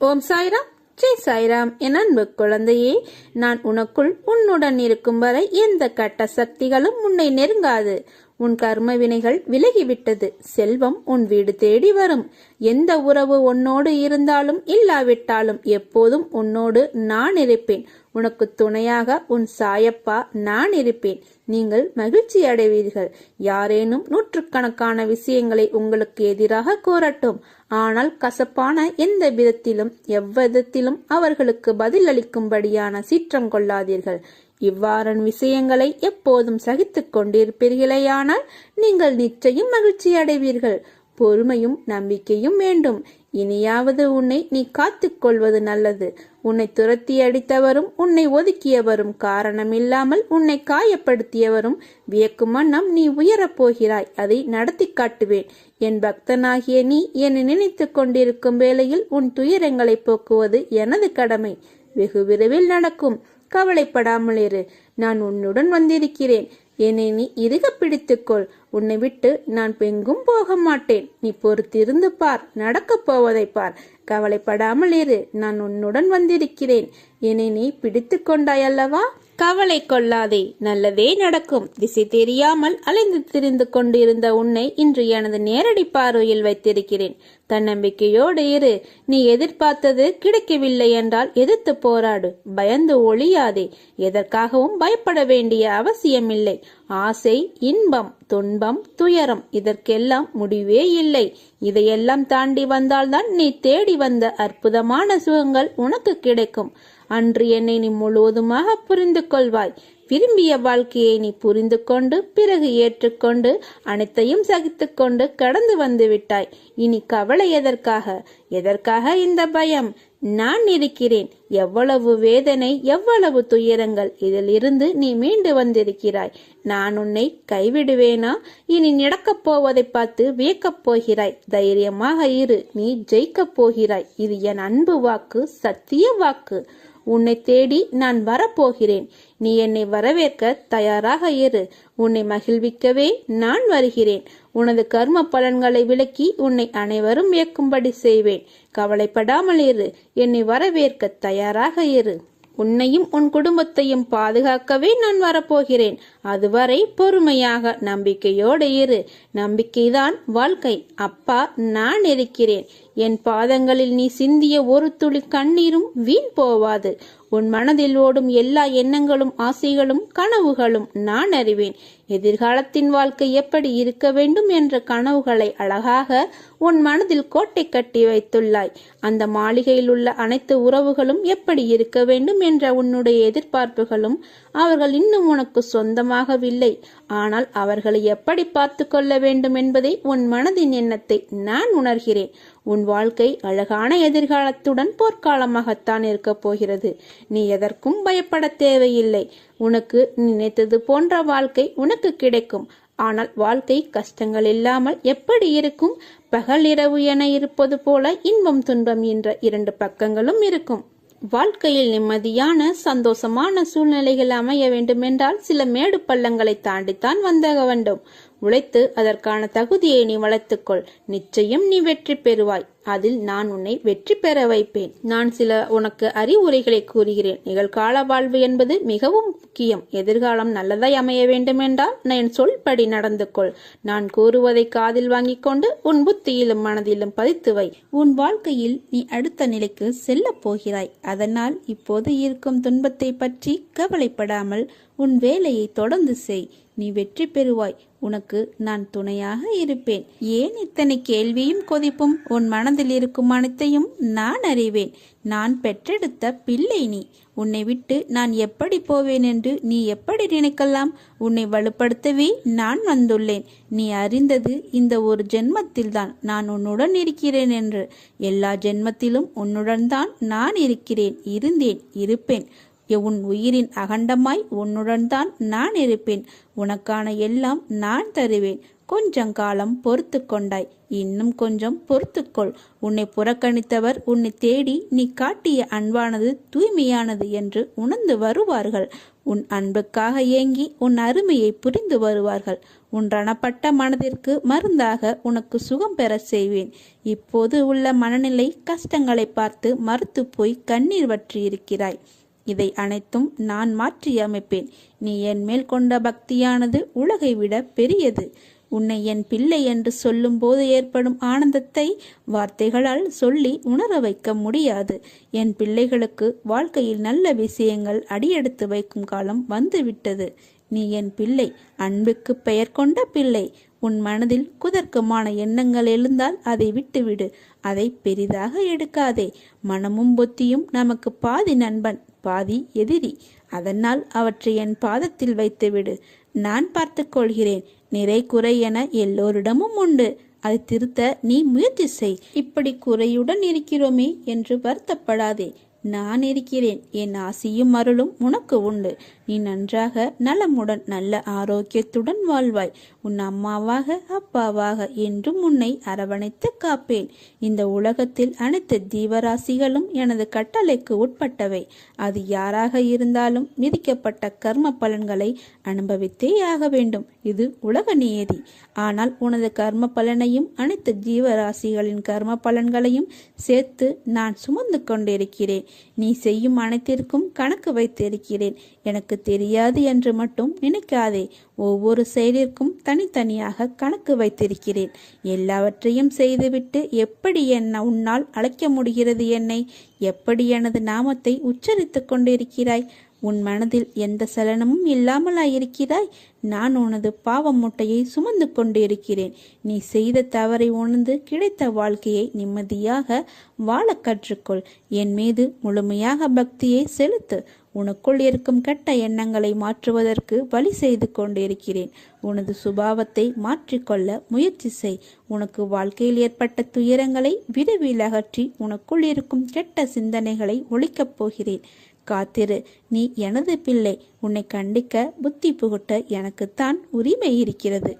ஓம் சாய்ராம். ஜெய் சாய்ராம் என் அன்பு குழந்தையே நான் உனக்குள் உன்னுடன் இருக்கும் வரை எந்த கட்ட சக்திகளும் உன்னை நெருங்காது. உன் கர்ம வினைகள் விலகிவிட்டது. செல்வம் உன் வீடு தேடி வரும். எந்த உறவு உன்னோடு இருந்தாலும் இல்லாவிட்டாலும் எப்போதும் உன்னோடு நான் இருப்பேன். உனக்கு துணையாக உன் சாயப்பா நான் இருப்பேன். நீங்கள் மகிழ்ச்சி அடைவீர்கள். யாரேனும் நூற்றுக்கணக்கான விஷயங்களை உங்களுக்கு எதிராக கூறட்டும். ஆனால் கசப்பான எந்த விதத்திலும் எவ்விதத்திலும் அவர்களுக்கு பதிலளிக்கும்படியான சீற்றம் கொள்ளாதீர்கள். இவ்வாறான விஷயங்களை எப்போதும் சகித்து கொண்டிருப்பீர்களேயானால் நீங்கள் நிச்சயம் மகிழ்ச்சி அடைவீர்கள். பொறுமையும் நம்பிக்கையும் வேண்டும். இனியாவது உன்னை நீ காத்துக் கொள்வது நல்லது. உன்னை துரத்தி அடித்தவரும் உன்னை ஒதுக்கியவரும் காரணமில்லாமல் உன்னை காயப்படுத்தியவரும் வியக்கும் வண்ணம் நீ உயரப் போகிறாய். அதை நடத்தி காட்டுவேன். என் பக்தனாகிய நீ என்னை நினைத்துக் கொண்டிருக்கும் வேளையில் உன் துயரங்களை போக்குவது எனது கடமை. வெகு விரைவில் நடக்கும். கவலைப்படாமல் இரு நான் உன்னுடன் வந்திருக்கிறேன். என்னை நீ இறுக பிடித்துக்கொள் உன்னை விட்டு நான் பெங்கும் போக மாட்டேன். நீ பொறுத்திருந்து பார். நடக்கப் போவதை பார். கவலைப்படாமல் இரு. நான் உன்னுடன் வந்திருக்கிறேன். என்னை நீ பிடித்து கொண்டாயல்லவா கவலை கொள்ளாதே. நல்லதே நடக்கும். திசை தெரியாமல் அலைந்து திரிந்து கொண்டிருந்த உன்னை இன்று எனது நேரடி பார்வையில் வைத்திருக்கிறேன். தன்னம்பிக்கையோடு இரு. நீ எதிர்பார்த்தது கிடைக்கவில்லை என்றால் எதிர்த்து போராடு. பயந்து ஒழியாதே. எதற்காகவும் பயப்பட வேண்டிய அவசியமில்லை. ஆசை இன்பம் துன்பம் துயரம் இதற்கெல்லாம் முடிவே இல்லை. இதையெல்லாம் தாண்டி வந்தால்தான் நீ தேடி வந்த அற்புதமான சுகங்கள் உனக்கு கிடைக்கும். அன்று என்னை நீ முழுவதுமாக புரிந்து கொள்வாய். விரும்பிய வாழ்க்கையை நீ புரிந்து கொண்டு பிறகு ஏற்றுக்கொண்டு அனைத்தையும் சகித்துக்கொண்டு கடந்து வந்து விட்டாய். இனி கவலை எதற்காக? எதற்காக இந்த பயம்? நான் இருக்கிறேன். எவ்வளவு வேதனை எவ்வளவு துயரங்கள். இதில் இருந்து நீ மீண்டு வந்திருக்கிறாய். நான் உன்னை கைவிடுவேனா? இனி நடக்கப் போவதை பார்த்து வியக்கப் போகிறாய். தைரியமாக இரு. நீ ஜெயிக்கப் போகிறாய். இது என் அன்பு வாக்கு சத்திய வாக்கு. உன்னை தேடி நான் வரப்போகிறேன். நீ என்னை வரவேற்க தயாராக இரு. உன்னை மகிழ்விக்கவே நான் வருகிறேன். உனது கர்ம பலன்களை விளக்கி உன்னை அனைவரும் வியக்கும்படி செய்வேன். கவலைப்படாமல் இரு. என்னை வரவேற்க தயாராக இரு. உன்னையும் உன் குடும்பத்தையும் பாதுகாக்கவே நான் வரப்போகிறேன். அதுவரை பொறுமையாக நம்பிக்கையோடு இரு. நம்பிக்கைதான் வாழ்க்கை. அப்பா நான் இருக்கிறேன். என் பாதங்களில் நீ சிந்திய ஒரு துளி கண்ணீரும் வீண் போவாது. உன் மனதில் ஓடும் எல்லா எண்ணங்களும் ஆசைகளும் கனவுகளும் நான் அறிவேன். எதிர்காலத்தின் வாழ்க்கை எப்படி இருக்க வேண்டும் என்ற கனவுகளை அழகாக உன் மனதில் கோட்டை கட்டி வைத்துள்ளாய். அந்த மாளிகையில் உள்ள அனைத்து உறவுகளும் எப்படி இருக்க வேண்டும் என்ற உன்னுடைய எதிர்பார்ப்புகளும் அவர்கள் இன்னும் உனக்கு சொந்தமாகவில்லை. ஆனால் அவர்களை எப்படி பார்த்து கொள்ள வேண்டும் என்பதை உன் மனதின் எண்ணத்தை நான் உணர்கிறேன். உன் வாழ்க்கை அழகான எதிர்காலத்துடன் போர்க்காலமாகத்தான் இருக்கப் போகிறது. நீ எதற்கும் பயப்பட தேவையில்லை. உனக்கு நினைத்தது போன்ற வாழ்க்கை உனக்கு கிடைக்கும். ஆனால் வாழ்க்கை கஷ்டங்கள் இல்லாமல் எப்படி இருக்கும்? பகல் இரவு என இருப்பது போல இன்பம் துன்பம் என்ற இரண்டு பக்கங்களும் இருக்கும். வாழ்க்கையில் நிம்மதியான சந்தோஷமான சூழ்நிலைகள் அமைய வேண்டுமென்றால் சில மேடு பள்ளங்களை தாண்டித்தான் வந்தாக வேண்டும். உழைத்து அதற்கான தகுதியை நீ வளர்த்துக்கொள். நிச்சயம் நீ வெற்றி பெறுவாய். அதில் நான் உன்னை வெற்றி பெற வைப்பேன். நான் சில உனக்கு அறிவுரைகளை கூறுகிறேன். நிகழ்கால வாழ்வு என்பது மிகவும் முக்கியம். எதிர்காலம் நல்லதாய் அமைய வேண்டுமென்றால் நான் சொல்படி நடந்து கொள் நான் கூறுவதை காதில் வாங்கிக் கொண்டு உன் புத்தியிலும் மனதிலும் பதித்து வை. உன் வாழ்க்கையில் நீ அடுத்த நிலைக்கு செல்ல போகிறாய். அதனால் இப்போது இருக்கும் துன்பத்தை பற்றி கவலைப்படாமல் உன் வேலையை தொடர்ந்து செய். நீ வெற்றி பெறுவாய். உனக்கு நான் துணையாக இருப்பேன். ஏன் இத்தனை கேள்வியும் கொதிப்பும் உன் மனதில் இருக்கும் அனைத்தையும் நான் அறிவேன். நான் பெற்றெடுத்த பிள்ளை நீ. உன்னை விட்டு நான் எப்படி போவேன் என்று நீ எப்படி நினைக்கலாம்? உன்னை வலுப்படுத்தவே நான் வந்துள்ளேன். நீ அறிந்தது இந்த ஒரு ஜென்மத்தில்தான் நான் உன்னுடன் இருக்கிறேன் என்று. எல்லா ஜென்மத்திலும் உன்னுடன் தான் நான் இருக்கிறேன் இருந்தேன் இருப்பேன். உன் உயிரின் அகண்டமாய் உன்னுடன் தான் நான் இருப்பேன். உனக்கான எல்லாம் நான் தருவேன். கொஞ்சம் காலம் பொறுத்து கொண்டாய். இன்னும் கொஞ்சம் பொறுத்துக்கொள் உன்னை புறக்கணித்தவர் உன்னை தேடி நீ காட்டிய அன்பானது தூய்மையானது என்று உணர்ந்து வருவார்கள். உன் அன்புக்காக ஏங்கி உன் அருமையை புரிந்து வருவார்கள். உன் ரணப்பட்ட மனதிற்கு மருந்தாக உனக்கு சுகம் பெறச் செய்வேன். இப்போது உள்ள மனநிலை கஷ்டங்களை பார்த்து மறுத்து போய் கண்ணீர் வற்றி இருக்கிறாய். இதை அனைத்தும் நான் மாற்றியமைப்பேன். நீ என் மேல் கொண்ட பக்தியானது உலகை விட பெரியது. உன்னை என் பிள்ளை என்று சொல்லும்போது ஏற்படும் ஆனந்தத்தை வார்த்தைகளால் சொல்லி உணர வைக்க முடியாது. என் பிள்ளைகளுக்கு வாழ்க்கையில் நல்ல விஷயங்கள் அடியெடுத்து வைக்கும் காலம் வந்துவிட்டது. நீ என் பிள்ளை அன்புக்கு பெயர் கொண்ட பிள்ளை. உன் மனதில் குதர்க்கமான எண்ணங்கள் எழுந்தால் அதை விட்டுவிடு. அதை பெரிதாக எடுக்காதே. மனமும் புத்தியும் நமக்கு பாதி நண்பன் பாதி எதிரி. அதனால் அவற்றை என் பாதத்தில் வைத்துவிடு. நான் பார்த்துக்கொள்கிறேன் நிறை குறை என எல்லோரிடமும் உண்டு. அதை திருத்த நீ முயற்சி செய். இப்படி குறையுடன் இருக்கிறோமே என்று வருத்தப்படாதே. நான் இருக்கிறேன். என் ஆசியும் அருளும் உனக்கு உண்டு. நீ நன்றாக நலமுடன் நல்ல ஆரோக்கியத்துடன் வாழ்வாய். உன் அம்மாவாக அப்பாவாக என்றும் உன்னை அரவணைத்து காப்பேன். இந்த உலகத்தில் அனைத்து தீவராசிகளும் எனது கட்டளைக்கு உட்பட்டவை. அது யாராக இருந்தாலும் விதிக்கப்பட்ட கர்ம பலன்களை அனுபவித்தே ஆக வேண்டும். இது உலக நியதி. ஆனால் உனது கர்ம பலனையும் அனைத்து ஜீவராசிகளின் கர்ம பலன்களையும் சேர்த்து நான் சுமந்து கொண்டிருக்கிறேன். நீ செய்யும் அனைத்திற்கும் கணக்கு வைத்திருக்கிறேன். எனக்கு தெரியாது என்று மட்டும் நினைக்காதே. ஒவ்வொரு செயலிற்கும் தனித்தனியாக கணக்கு வைத்திருக்கிறேன். எல்லாவற்றையும் செய்துவிட்டு எப்படி என்ன உன்னால் அழைக்க முடிகிறது என்னை? எப்படி எனது நாமத்தை உச்சரித்துக் கொண்டிருக்கிறாய்? உன் மனதில் எந்த சலனமும் இல்லாமலாயிருக்கிறாய்? நான் உனது பாவ மூட்டையை சுமந்து கொண்டிருக்கிறேன். நீ செய்த தவறை உணர்ந்து கிடைத்த வாழ்க்கையை நிம்மதியாக வாழ கற்றுக்கொள். என் மீது முழுமையாக பக்தியை செலுத்து. உனக்குள் இருக்கும் கெட்ட எண்ணங்களை மாற்றுவதற்கு வழி செய்து கொண்டிருக்கிறேன். உனது சுபாவத்தை மாற்றிக்கொள்ள முயற்சி செய். உனக்கு வாழ்க்கையில் ஏற்பட்ட துயரங்களை விரைவில் அகற்றி உனக்குள் இருக்கும் கெட்ட சிந்தனைகளை ஒழிக்கப் போகிறேன். காத்திரு. நீ எனது பிள்ளை. உன்னை கண்டிக்க புத்தி புகுட்ட எனக்குத்தான் உரிமை இருக்கிறது.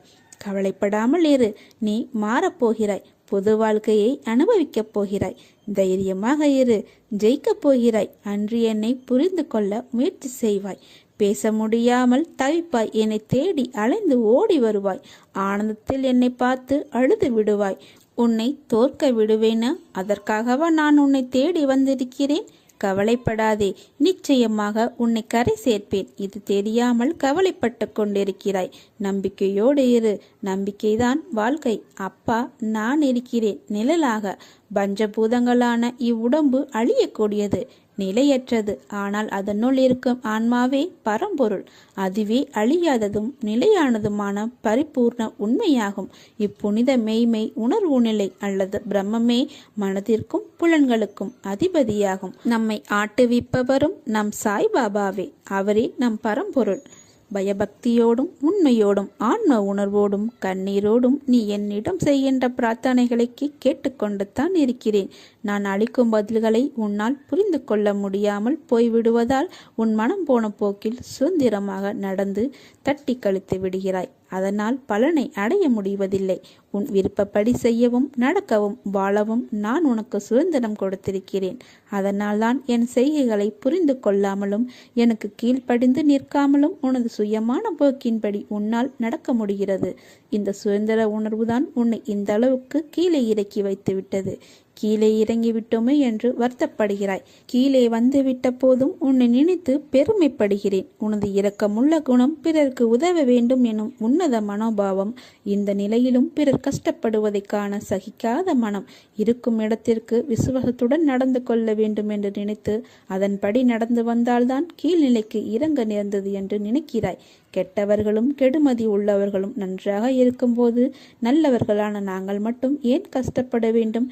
கவலைப்படாமல் இரு. நீ மாறப்போகிறாய் பொது வாழ்க்கையை அனுபவிக்கப் போகிறாய். தைரியமாக இரு. ஜெயிக்கப் போகிறாய். அன்று என்னை புரிந்து கொள்ள முயற்சி செய்வாய். பேச முடியாமல் தவிப்பாய். என்னை தேடி அலைந்து ஓடி வருவாய். ஆனந்தத்தில் என்னை பார்த்து அழுது விடுவாய். உன்னை தோற்க விடுவேனா? அதற்காகவா நான் உன்னை தேடி வந்திருக்கிறேன்? கவலைப்படாதே நிச்சயமாக உன்னை கரை சேர்ப்பேன். இது தெரியாமல் கவலைப்பட்டு கொண்டிருக்கிறாய். நம்பிக்கையோடு இரு. நம்பிக்கைதான் வாழ்க்கை. அப்பா நான் இருக்கிறேன். நிழலாக. பஞ்சபூதங்களான இவ்வுடம்பு அழியக்கூடியது நிலையற்றது. ஆனால் அதனுள் இருக்கும் ஆன்மாவே பரம்பொருள். அதுவே அழியாததும் நிலையானதுமான பரிபூர்ண உண்மையாகும். இப்புனித மெய்மை உணர்வு நிலை அல்லது பிரம்மமே மனதிற்கும் புலன்களுக்கும் அதிபதியாகும். நம்மை ஆட்டுவிப்பவரும் நம் சாய்பாபாவே. அவரே நம் பரம்பொருள். பயபக்தியோடும் உண்மையோடும் ஆன்ம உணர்வோடும் கண்ணீரோடும் நீ என்னிடம் செய்கின்ற பிரார்த்தனைகளுக்கு கேட்டுக்கொண்டுத்தான் இருக்கிறேன். நான் அளிக்கும் பதில்களை உன்னால் புரிந்து கொள்ள முடியாமல் போய்விடுவதால் உன் மனம் போன போக்கில் சுதந்திரமாக நடந்து தட்டி கழித்து விடுகிறாய். அதனால் பலனை அடைய முடிவதில்லை. உன் விருப்பப்படி செய்யவும் நடக்கவும் வாழவும் நான் உனக்கு சுதந்திரம் கொடுத்திருக்கிறேன். அதனால்தான் என் செய்கைகளை புரிந்து கொள்ளாமலும் எனக்கு கீழ்ப்படிந்து நிற்காமலும் உனது சுயமான போக்கின்படி உன்னால் நடக்க முடிகிறது. இந்த சுதந்திர உணர்வுதான் உன்னை இந்த அளவுக்கு கீழே இறக்கி வைத்து விட்டது கீழே இறங்கிவிட்டோமே என்று வருத்தப்படுகிறாய். கீழே வந்து விட்ட போதும் உன்னை நினைத்து பெருமைப்படுகிறேன். உனது இரக்கமுள்ள குணம் பிறருக்கு உதவ வேண்டும் எனும் உன்னத மனோபாவம் இந்த நிலையிலும் பிறர் கஷ்டப்படுவதை காண சகிக்காத மனம் இருக்கும் இடத்திற்கு விசுவாசத்துடன் நடந்து கொள்ள வேண்டும் என்று நினைத்து அதன்படி நடந்து வந்தால்தான் கீழ்நிலைக்கு இறங்க நேர்ந்தது என்று நினைக்கிறாய். கெட்டவர்களும் கெடுமதி உள்ளவர்களும் நன்றாக இருக்கும்போது நல்லவர்களான நாங்கள் மட்டும் ஏன் கஷ்டப்பட வேண்டும்?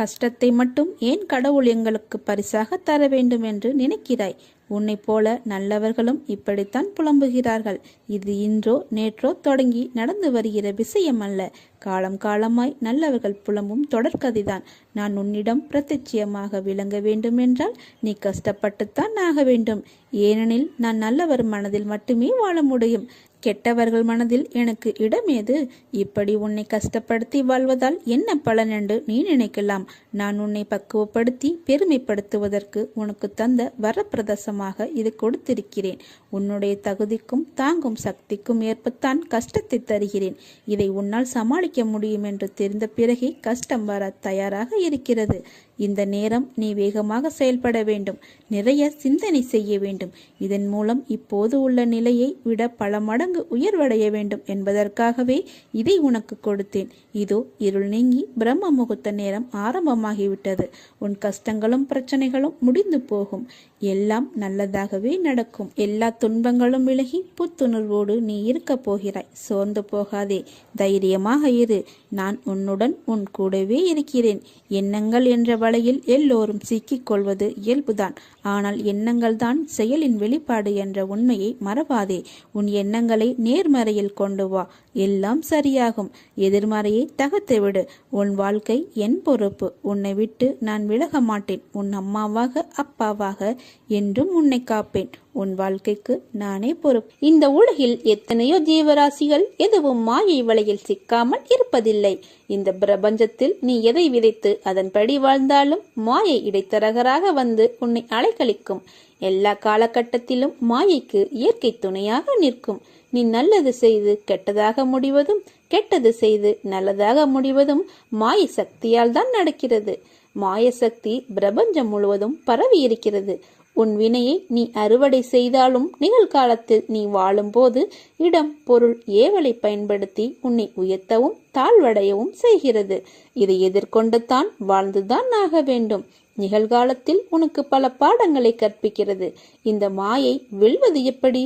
கஷ்டத்தை மட்டும் ஏன் கடவுள் எங்களுக்கு பரிசாக தர வேண்டும் என்று நினைக்கிறாய்? உன்னைப் போல நல்லவர்களும் இப்படித்தான் புலம்புகிறார்கள். இது இன்றோ நேற்றோ தொடங்கி நடந்து வருகிற விஷயம் அல்ல. காலம் காலமாய் நல்லவர்கள் புலம்பும் தொடர்கதைதான் நான் உன்னிடம் பிரத்யட்சியமாக விளங்க வேண்டும் என்றால் நீ கஷ்டப்பட்டுத்தான் ஆக வேண்டும். ஏனெனில் நான் நல்லவர் மனதில் மட்டுமே வாழ முடியும். கெட்டவர்கள் மனதில் எனக்கு இடம் ஏது? இப்படி உன்னை கஷ்டப்படுத்தி வாழ்வதால் என்ன பலன் என்று நீ நினைக்கலாம். நான் உன்னை பக்குவப்படுத்தி பெருமைப்படுத்துவதற்கு உனக்கு தந்த வரப்பிரதசமாக இது கொடுத்திருக்கிறேன். உன்னுடைய தகுதிக்கும் தாங்கும் சக்திக்கும் ஏற்பத்தான் கஷ்டத்தை தருகிறேன். இதை உன்னால் சமாளிக்க முடியும் என்று தெரிந்த பிறகே கஷ்டம் வர தயாராக இருக்கிறது. இந்த நேரம் நீ வேகமாக செயல்பட வேண்டும். நிறைய சிந்தனை செய்ய வேண்டும். இதன் மூலம் இப்போது உள்ள நிலையை விட பல மடங்கு உயர்வடைய வேண்டும் என்பதற்காகவே இதை உனக்கு கொடுத்தேன். இதோ இருள் நீங்கி பிரம்ம முகூர்த்த நேரம் ஆரம்பமாகிவிட்டது. உன் கஷ்டங்களும் பிரச்சனைகளும் முடிந்து போகும். எல்லாம் நல்லதாகவே நடக்கும். எல்லா துன்பங்களும் விலகி புத்துணர்வோடு நீ இருக்கப் போகிறாய். சோர்ந்து போகாதே. தைரியமாக இரு. நான் உன்னுடன் உன் கூடவே இருக்கிறேன். எண்ணங்கள் என்ற வலையில் எல்லோரும் சிக்கிக் கொள்வது இயல்புதான். ஆனால் எண்ணங்கள் தான் செயலின் வெளிப்பாடு என்ற உண்மையை மறவாதே. உன் எண்ணங்களை நேர்மறையில் கொண்டு வா. எல்லாம் சரியாகும். எதிர்மறையை தகர்த்து விடு. உன் வாழ்க்கை என் பொறுப்பு. உன்னை விட்டு நான் விலக மாட்டேன். உன் அம்மாவாக அப்பாவாக என்றும் உன்னை காப்பேன். உன் வாழ்க்கைக்கு நானே பொறுப்பு. இந்த உலகில் எத்தனையோ ஜீவராசிகள் எதுவும் மாயை வலையில் சிக்காமல் இருப்பதில்லை. இந்த பிரபஞ்சத்தில் நீ எதை விதைத்து அதன்படி வாழ்ந்தாலும் மாயை இடைத்தரகராக வந்து உன்னை அலைக்கழிக்கும். எல்லா காலகட்டத்திலும் மாயைக்கு இயற்கை துணையாக நிற்கும். நீ நல்லது செய்து கெட்டதாக முடிவதும் கெட்டது செய்து நல்லதாக முடிவதும் மாய சக்தியால் தான் நடக்கிறது. மாய சக்தி பிரபஞ்சம் முழுவதும் பரவி இருக்கிறது. உன் வினையை நீ அறுவடை செய்தாலும் நிகழ்காலத்தில் நீ வாழும்போது இடம் பொருள் ஏவலை பயன்படுத்தி உன்னை உயர்த்தவும் தாழ்வடையவும் செய்கிறது. இதை எதிர்கொண்டு தான் வாழ்ந்துதான் ஆக வேண்டும். நிகழ்காலத்தில் உனக்கு பல பாடங்களை கற்பிக்கிறது. இந்த மாயை வெல்வது எப்படி?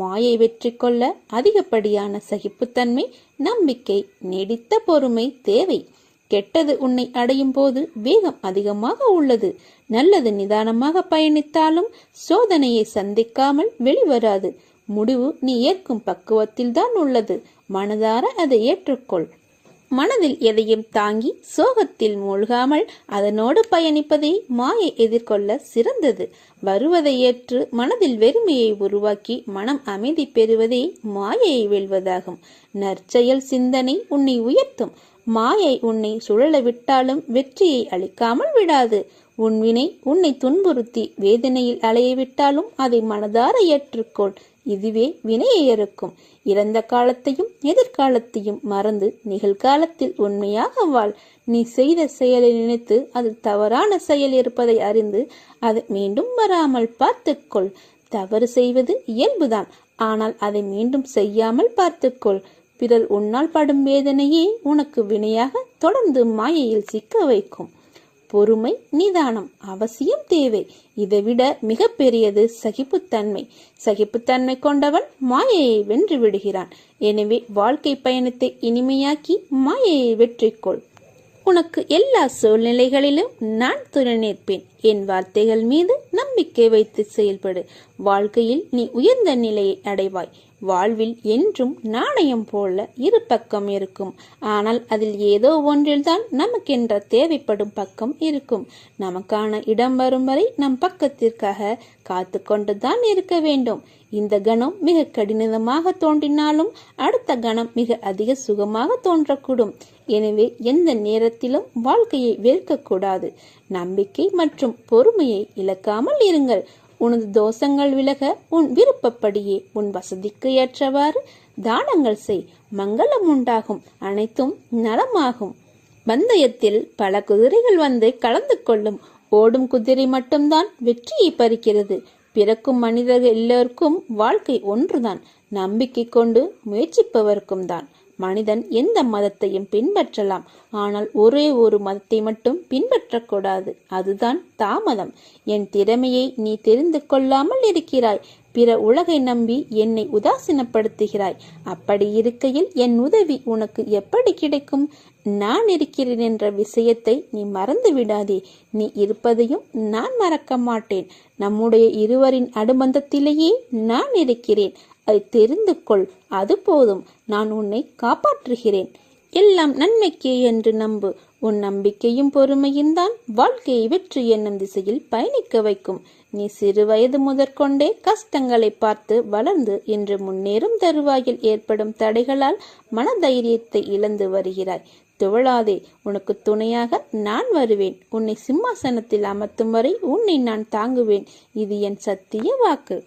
மாயை வெற்றி கொள்ள அதிகப்படியான சகிப்புத்தன்மை நம்பிக்கை நீடித்த பொறுமை தேவை. கெட்டது உன்னை அடையும் போது வேகம் அதிகமாக உள்ளது. நல்லது நிதானமாக பயணித்தாலும் சோதனையை சந்திக்காமல் வெளிவராது. முடிவு நீ ஏற்கும் பக்குவத்தில் தான் உள்ளது. மனதார அதை ஏற்றுக்கொள். மனதில் எதையும் தாங்கி சோகத்தில் மூழ்காமல் அதனோடு பயணிப்பதே மாயை எதிர்கொள்ள சிறந்தது. வருவதை ஏற்று மனதில் வெறுமையை உருவாக்கி மனம் அமைதி பெறுவதே மாயையை வெல்வதாகும். நற்செயல் சிந்தனை உன்னை உயர்த்தும். மாயை உன்னை சுழல விட்டாலும் வெற்றியை அளிக்காமல் விடாது. உன் வினை உன்னை துன்புறுத்தி வேதனையில் அலைய விட்டாலும் அதை மனதார ஏற்றுக்கொள். இதுவே வினையை அறுக்கும். இறந்த காலத்தையும் எதிர்காலத்தையும் மறந்து நிகழ்காலத்தில் உண்மையாக வாழ். நீ செய்த செயலை நினைத்து அது தவறான செயல் இருப்பதை அறிந்து அதை மீண்டும் வராமல் பார்த்துக்கொள். தவறு செய்வது இயல்புதான். ஆனால் அதை மீண்டும் செய்யாமல் பார்த்துக்கொள். பிறர் உன்னால் படும் வேதனையே உனக்கு வினையாக தொடர்ந்து மாயையில் சிக்க வைக்கும். பொறுமை நிதானம் அவசியம் தேவை. இதைவிட மிக பெரியது சகிப்புத்தன்மை. சகிப்புத்தன்மை கொண்டவன் மாயையை வென்று விடுகிறான். எனவே வாழ்க்கை பயணத்தை இனிமையாக்கி மாயையை வெற்றிக்கொள். உனக்கு எல்லா சூழ்நிலைகளிலும் நான் துணை நிற்பேன். என் வார்த்தைகள் மீது நம்பிக்கை வைத்து செயல்படு. வாழ்க்கையில் நீ உயர்ந்த நிலையை அடைவாய். வாழ்வில் என்றும் நாணயம் போல இரு பக்கம் இருக்கும். ஆனால் அதில் ஏதோ ஒன்றில்தான் நமக்கென்ற தேவைப்படும் பக்கம் இருக்கும். நமக்கான இடம் வரும் வரை நம் பக்கத்திற்காக காத்து கொண்டுதான் இருக்க வேண்டும். இந்த கணம் மிக கடினமாக தோன்றினாலும் அடுத்த கணம் மிக அதிக சுகமாக தோன்றக்கூடும். எனவே எந்த நேரத்திலும் வாழ்க்கையை வெறுக்கக்கூடாது. நம்பிக்கை மற்றும் பொறுமையை இழக்காமல் இருங்கள். உனது தோஷங்கள் விலக உன் விருப்பப்படியே உன் வசதிக்கு ஏற்றவாறு தானங்கள் செய். மங்களம் உண்டாகும். அனைத்தும் நலமாகும். பந்தயத்தில் பல குதிரைகள் வந்து கலந்து கொள்ளும். ஓடும் குதிரை மட்டும்தான் வெற்றியை பறிக்கிறது. பிறக்கும் மனிதர்கள் எல்லோருக்கும் வாழ்க்கை ஒன்றுதான். நம்பிக்கை கொண்டு முயற்சிப்பவருக்கும் தான். மனிதன் எந்த மதத்தையும் பின்பற்றலாம். ஆனால் ஒரே ஒரு மதத்தை மட்டும் பின்பற்றக்கூடாது. அதுதான் தாமதம். என் திறமையை நீ தெரிந்து கொள்ளாமல் இருக்கிறாய். பிற உலகை நம்பி என்னை உதாசீனப்படுத்துகிறாய். அப்படி இருக்கையில் என் உதவி உனக்கு எப்படி கிடைக்கும்? நான் இருக்கிறேன் என்ற விஷயத்தை நீ மறந்து விடாதே. நீ இருப்பதையும் நான் மறக்க மாட்டேன். நம்முடைய இருவரின் அனுபந்தத்திலேயே நான் இருக்கிறேன். அதை தெரிந்து கொள் அது போதும். நான் உன்னை காப்பாற்றுகிறேன். எல்லாம் நன்மைக்கே என்று நம்பு. உன் நம்பிக்கையும் பொறுமையும் தான் வாழ்க்கையை வெற்றி என்னும் திசையில் பயணிக்க வைக்கும். நீ சிறு வயது முதற்கொண்டே கஷ்டங்களை பார்த்து வளர்ந்து இன்று முன்னேறும் தருவாயில் ஏற்படும் தடைகளால் மனதைரியத்தை இழந்து வருகிறாய். துவளாதே உனக்கு துணையாக நான் வருவேன். உன்னை சிம்மாசனத்தில் அமர்த்தும் வரை உன்னை நான் தாங்குவேன். இது என் சத்திய வாக்கு.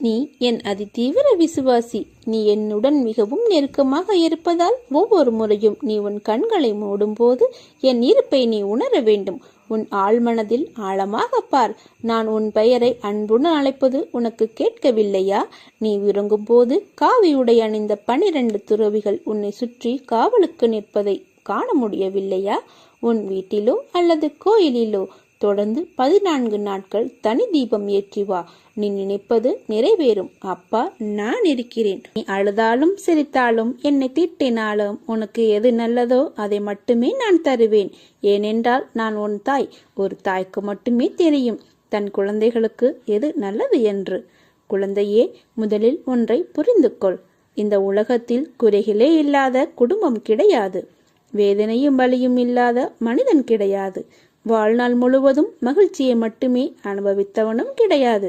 நீ என் அதிதீவிர விசுவாசி. நீ என்னுடன் மிகவும் நெருக்கமாக இருப்பதால் ஒவ்வொரு முறையும் நீ உன் கண்களை மூடும்போது என் இருப்பை நீ உணர வேண்டும். உன் ஆழ்மனதில் ஆழமாக பார். நான் உன் பெயரை அன்புடன் அழைப்பது உனக்கு கேட்கவில்லையா? நீ விரும்பும் போது காவி உடை அணிந்த பனிரெண்டு துறவிகள் உன்னை சுற்றி காவலுக்கு நிற்பதை காண முடியவில்லையா? உன் வீட்டிலோ அல்லது கோயிலிலோ தொடர்ந்து பதினான்கு நாட்கள் தனி தீபம் ஏற்றி வா. நீ நினைப்பது நிறைவேறும். அப்பா நான் இருக்கிறேன். நீ அழுதாலும் சிரித்தாலும் என்னை திட்டினாலும் உனக்கு எது நல்லதோ அதை மட்டுமே நான் தருவேன். ஏனென்றால் நான் உன் தாய். ஒரு தாய்க்கு மட்டுமே தெரியும் தன் குழந்தைகளுக்கு எது நல்லது என்று. குழந்தையே முதலில் ஒன்றை புரிந்து கொள் இந்த உலகத்தில் குறைகளே இல்லாத குடும்பம் கிடையாது. வேதனையும் வலியும் இல்லாத மனிதன் கிடையாது. வாழ்நாள் முழுவதும் மகிழ்ச்சியை மட்டுமே அனுபவித்தவனும் கிடையாது.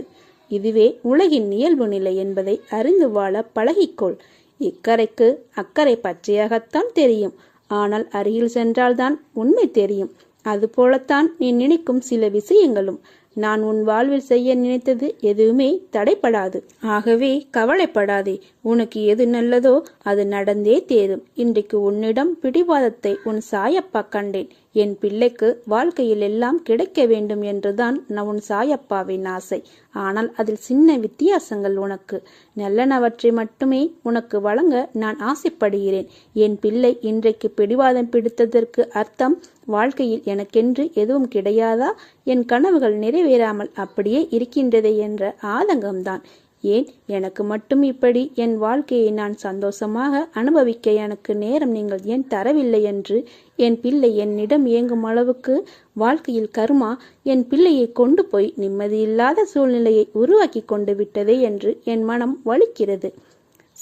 இதுவே உலகின் இயல்பு நிலை என்பதை அறிந்து வாழ பழகிக்கொள். இக்கரைக்கு அக்கறை பச்சையாகத்தான் தெரியும். ஆனால் அருகில் சென்றால்தான் உண்மை தெரியும். அதுபோலத்தான் நீ நினைக்கும் சில விஷயங்களும். நான் உன் வாழ்வில் செய்ய நினைத்தது எதுவுமே தடைப்படாது. ஆகவே கவலைப்படாதே. உனக்கு எது நல்லதோ அது நடந்தே தேரும். இன்றைக்கு உன்னிடம் பிடிவாதத்தை உன் சாயப்பா கண்டேன். என் பிள்ளைக்கு வாழ்க்கையில் எல்லாம் கிடைக்க வேண்டும் என்றுதான் நான் உன் சாயப்பாவின் ஆசை. ஆனால் அதில் சின்ன வித்தியாசங்கள் உனக்கு. நல்லனவற்றை மட்டுமே உனக்கு வழங்க நான் ஆசைப்படுகிறேன். என் பிள்ளை இன்றைக்கு பிடிவாதம் பிடித்ததற்கு அர்த்தம் வாழ்க்கையில் எனக்கென்று எதுவும் கிடையாதா? என் கனவுகள் நிறைவேறாமல் அப்படியே இருக்கின்றதே என்ற ஆதங்கம்தான். ஏன் எனக்கு மட்டும் இப்படி? என் வாழ்க்கையை நான் சந்தோஷமாக அனுபவிக்க எனக்கு நேரம் நீங்கள் ஏன் தரவில்லை என்று? என் பிள்ளை என்னிடம் இயங்கும் அளவுக்கு வாழ்க்கையில் கருமா? என் பிள்ளையை கொண்டு போய் நிம்மதியில்லாத சூழ்நிலையை உருவாக்கி கொண்டு விட்டதே என்று என் மனம் வலிக்கிறது.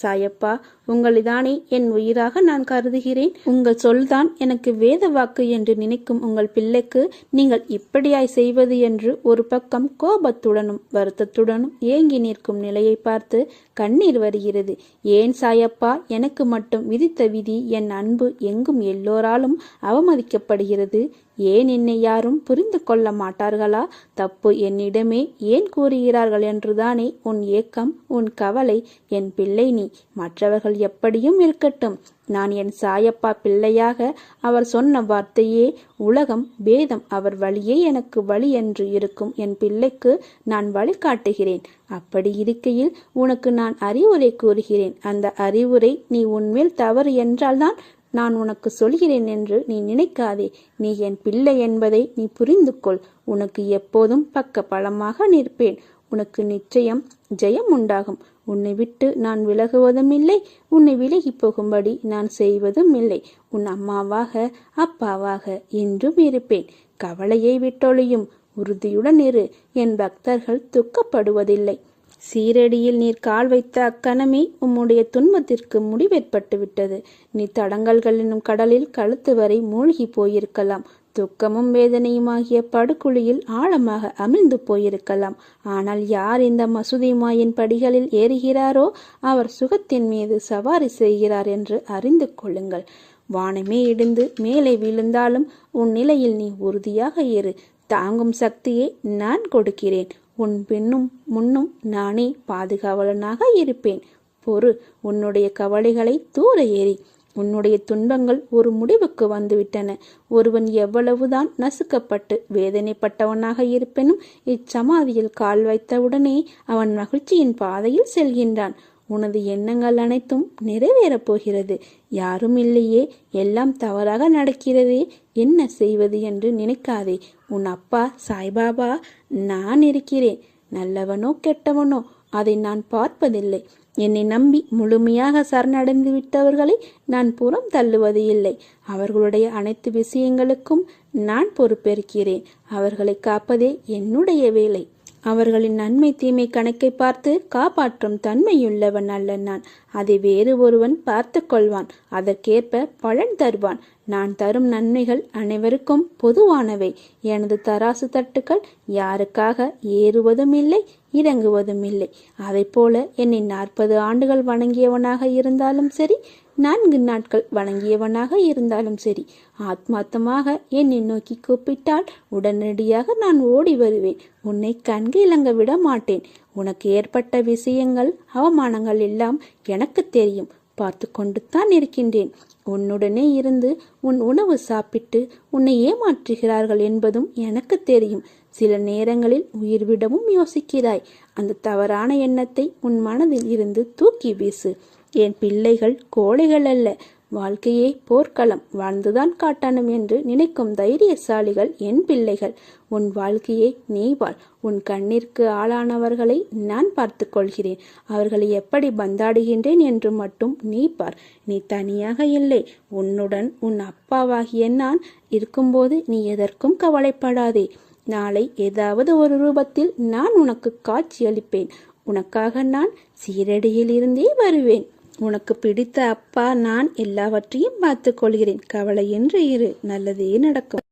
சாயப்பா உங்களிதானே என் உயிராக நான் கருதுகிறேன். உங்கள் சொல்தான் எனக்கு வேத வாக்கு என்று நினைக்கும் உங்கள் பிள்ளைக்கு நீங்கள் இப்படியாய் செய்வது என்று ஒரு பக்கம் கோபத்துடனும் வருத்தத்துடனும் ஏங்கி நிற்கும் நிலையை பார்த்து கண்ணீர் வருகிறது. ஏன் சாயப்பா எனக்கு மட்டும் விதித்த விதி என் அன்பு எங்கும் எல்லோராலும் அவமதிக்கப்படுகிறது? ஏன் என்னை யாரும் புரிந்து கொள்ள மாட்டார்களா? தப்பு என்னிடமே ஏன் கூறுகிறார்கள் என்றுதானே? உன் ஏக்கம் உன் கவலை என் பிள்ளை நீ. மற்றவர்கள் எப்படியும் இருக்கட்டும். நான் என் சாயப்பா பிள்ளையாக அவர் சொன்ன வார்த்தையே உலகம் பேதம் அவர் வழியே எனக்கு வழி என்று இருக்கும் என் பிள்ளைக்கு நான் வழிகாட்டுகிறேன். அப்படி இருக்கையில் உனக்கு நான் அறிவுரை கூறுகிறேன். அந்த அறிவுரை நீ உன்மேல் தவறு என்றால்தான் நான் உனக்கு சொல்கிறேன் என்று நீ நினைக்காதே. நீ என் பிள்ளை என்பதை நீ புரிந்து கொள் உனக்கு எப்போதும் பக்க பலமாக நிற்பேன். உனக்கு நிச்சயம் ஜெயம் உண்டாகும். உன்னை விட்டு நான் விலகுவதும் இல்லை உன்னை விலகி போகும்படி நான் செய்வதும் இல்லை உன் அம்மாவாக அப்பாவாக என்றும் இருப்பேன். கவலையை விட்டொழியும். உறுதியுடன் இரு. என் பக்தர்கள் துக்கப்படுவதில்லை. சீரடியில் நீர் கால் வைத்த அக்கணமே உம்முடைய துன்பத்திற்கு முடிவேற்பட்டு விட்டது நீ தடங்கல்கள் என்னும் கடலில் கழுத்து வரை மூழ்கி போயிருக்கலாம். துக்கமும் வேதனையுமாகிய படுகுழியில் ஆழமாக அமிழ்ந்து போயிருக்கலாம். ஆனால் யார் இந்த மசூதி மாயின் படிகளில் ஏறுகிறாரோ அவர் சுகத்தின் மீது சவாரி செய்கிறார் என்று அறிந்து கொள்ளுங்கள். வானமே இடிந்து மேலே விழுந்தாலும் உன் நிலையில் நீ உறுதியாக இரு. தாங்கும் சக்தியை நான் கொடுக்கிறேன். உன் பின்னும் முன்னும் நானே பாதுகாவலனாக இருப்பேன். பொறு உன்னுடைய கவலைகளை தூர ஏறி. உன்னுடைய துன்பங்கள் ஒரு முடிவுக்கு வந்துவிட்டன. ஒருவன் எவ்வளவுதான் நசுக்கப்பட்டு வேதனைப்பட்டவனாக இருப்பினும் இச்சமாதியில் கால் வைத்தவுடனே அவன் மகிழ்ச்சியின் பாதையில் செல்கின்றான். உனது எண்ணங்கள் அனைத்தும் நிறைவேறப் போகிறது. யாரும் இல்லையே எல்லாம் தவறாக நடக்கிறதே. என்ன செய்வது என்று நினைக்காதே. உன் அப்பா சாய்பாபா நான் இருக்கிறேன். நல்லவனோ கெட்டவனோ அதை நான் பார்ப்பதில்லை. என்னை நம்பி முழுமையாக சரணடைந்து விட்டவர்களை நான் புறம் தள்ளுவது இல்லை. அவர்களுடைய அனைத்து விஷயங்களுக்கும் நான் பொறுப்பேற்கிறேன். அவர்களை காப்பதே என்னுடைய வேலை. அவர்களின் நன்மை தீமை கணக்கை பார்த்து காப்பாற்றும் தன்மையுள்ளவன் அல்ல நான். அதை வேறு ஒருவன் பார்த்து கொள்வான் அதற்கேற்ப பலன் தருவான். நான் தரும் நன்மைகள் அனைவருக்கும் பொதுவானவை. எனது தராசு தட்டுக்கள் யாருக்காக ஏறுவதும் இல்லை இறங்குவதும் இல்லை அதைப்போல என்னை நாற்பது ஆண்டுகள் வணங்கியவனாக இருந்தாலும் சரி நான்கு நாட்கள் வணங்கியவனாக இருந்தாலும் சரி ஆத்மார்த்தமாக என்னை நோக்கி கூப்பிட்டால் உடனடியாக நான் ஓடி வருவேன். உன்னை கண்கு இலங்க விட மாட்டேன். உனக்கு ஏற்பட்ட விஷயங்கள் அவமானங்கள் எல்லாம் எனக்கு தெரியும். பார்த்து கொண்டுத்தான் இருக்கின்றேன். உன்னுடனே இருந்து உன் உணவு சாப்பிட்டு உன்னை ஏமாற்றுகிறார்கள் என்பதும் எனக்கு தெரியும். சில நேரங்களில் உயிர்விடவும் யோசிக்கிறாய். அந்த தவறான எண்ணத்தை உன் மனதில் இருந்து தூக்கி வீசு. என் பிள்ளைகள் கோழைகள் அல்ல. வாழ்க்கையே போர்க்களம் வாழ்ந்துதான் காட்டணும் என்று நினைக்கும் தைரியசாலிகள் என் பிள்ளைகள். உன் வாழ்க்கையை நீ வாழ். உன் கண்ணிற்கு ஆளானவர்களை நான் பார்த்து கொள்கிறேன். அவர்களை எப்படி பந்தாடுகின்றேன் என்று மட்டும் நீ பார். நீ தனியாக இல்லை. உன்னுடன் உன் அப்பாவாகிய நான் இருக்கும்போது நீ எதற்கும் கவலைப்படாதே. நாளை ஏதாவது ஒரு ரூபத்தில் நான் உனக்கு காட்சியளிப்பேன். உனக்காக நான் சீரடியில் இருந்தே வருவேன். உனக்கு பிடித்த அப்பா நான் எல்லாவற்றையும் பார்த்துக் கொள்கிறேன். கவலையின்றி இரு. நல்லதே நடக்கும்.